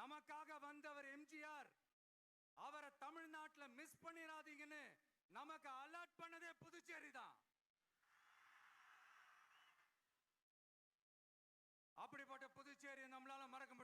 நமக்காக வந்தவர் எம்ஜிஆர். அவரை தமிழ்நாட்டுல மிஸ் பண்ணிடாதீங்கன்னு நமக்கு அலர்ட் பண்ணதே புதுச்சேரி தான் அப்படிப்பட்ட புதுச்சேரியை நம்மளால மறக்க முடியும்.